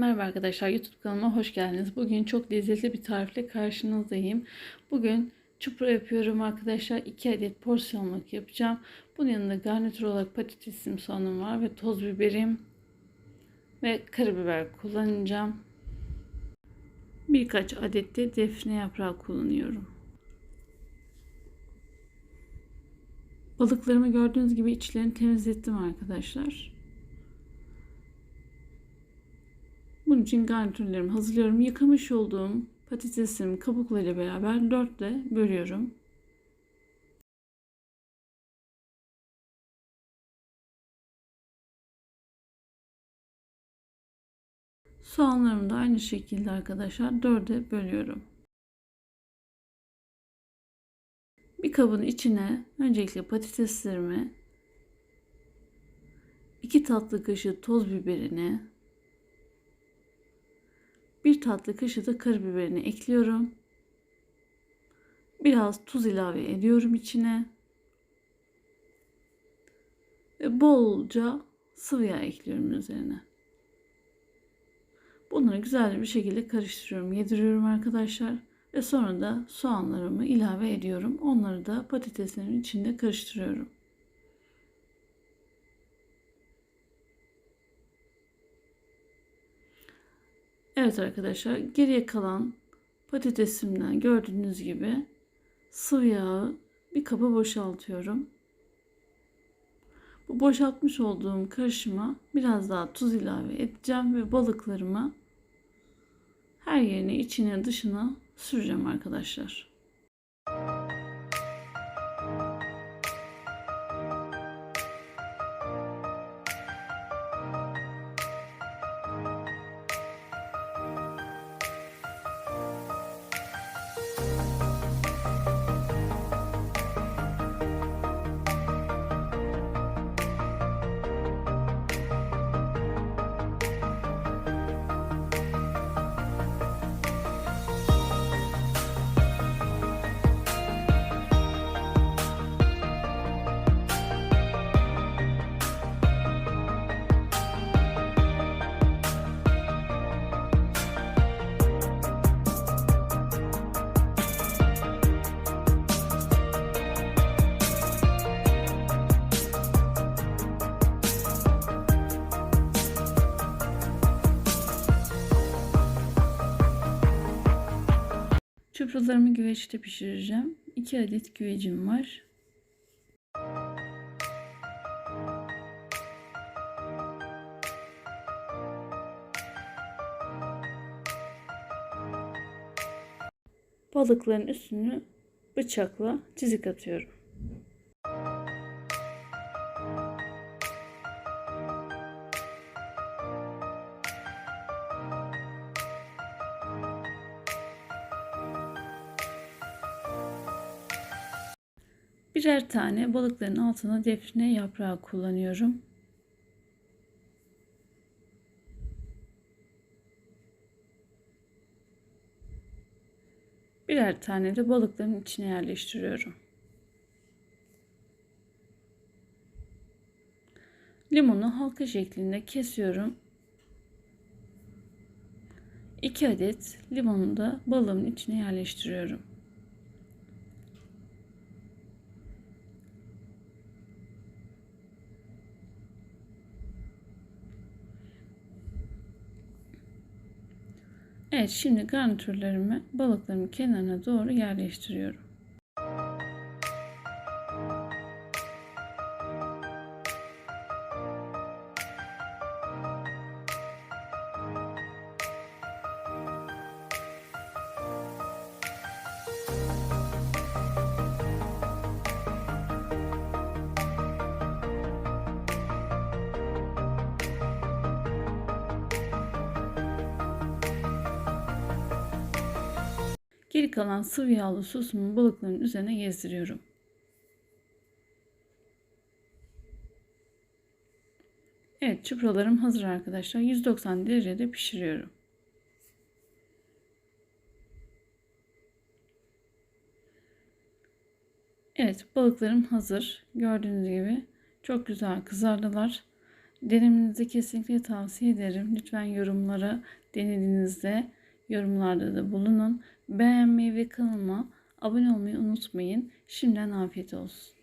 Merhaba arkadaşlar YouTube kanalıma hoş geldiniz. Bugün çok lezzetli bir tarifle karşınızdayım. Bugün çupra yapıyorum arkadaşlar. 2 adet porsiyonluk yapacağım. Bunun yanında garnitür olarak patatesim soğanım var ve toz biberim ve karabiber kullanacağım. Birkaç adet de defne yaprağı kullanıyorum. Balıklarımı gördüğünüz gibi içlerini temizlettim arkadaşlar. Bunun için garnitürlerimi hazırlıyorum. Yıkamış olduğum patatesim kabuklarıyla beraber dörtle bölüyorum. Soğanlarımı da aynı şekilde arkadaşlar dörde bölüyorum. Bir kabın içine öncelikle patateslerimi, 2 tatlı kaşığı toz biberini, bir tatlı kaşığı da karabiberini ekliyorum. Biraz tuz ilave ediyorum içine. Ve bolca sıvı yağ ekliyorum üzerine. Bunları güzel bir şekilde karıştırıyorum, yediriyorum arkadaşlar. Ve sonra da soğanlarımı ilave ediyorum. Onları da patateslerin içinde karıştırıyorum. Evet arkadaşlar geriye kalan patatesimden gördüğünüz gibi sıvı yağı bir kaba boşaltıyorum. Bu boşaltmış olduğum karışıma biraz daha tuz ilave edeceğim ve balıklarımı her yerine içine dışına süreceğim arkadaşlar. Çupralarımı güveçte pişireceğim. 2 adet güvecim var. Balıkların üstünü bıçakla çizik atıyorum. Birer tane balıkların altına defne yaprağı kullanıyorum. Birer tane de balıkların içine yerleştiriyorum. Limonu halka şeklinde kesiyorum. 2 adet limonu da balığın içine yerleştiriyorum. Evet şimdi garnitürlerimi balıklarımın kenarına doğru yerleştiriyorum. Geri kalan sıvı yağlı sosumu balıkların üzerine gezdiriyorum. Evet çupralarım hazır arkadaşlar. 190 derecede pişiriyorum. Evet balıklarım hazır. Gördüğünüz gibi çok güzel kızardılar. Denemenizi kesinlikle tavsiye ederim. Lütfen yorumlara denediğinizde yorumlarda da bulunun. Beğenmeyi ve kanalıma abone olmayı unutmayın. Şimdiden afiyet olsun.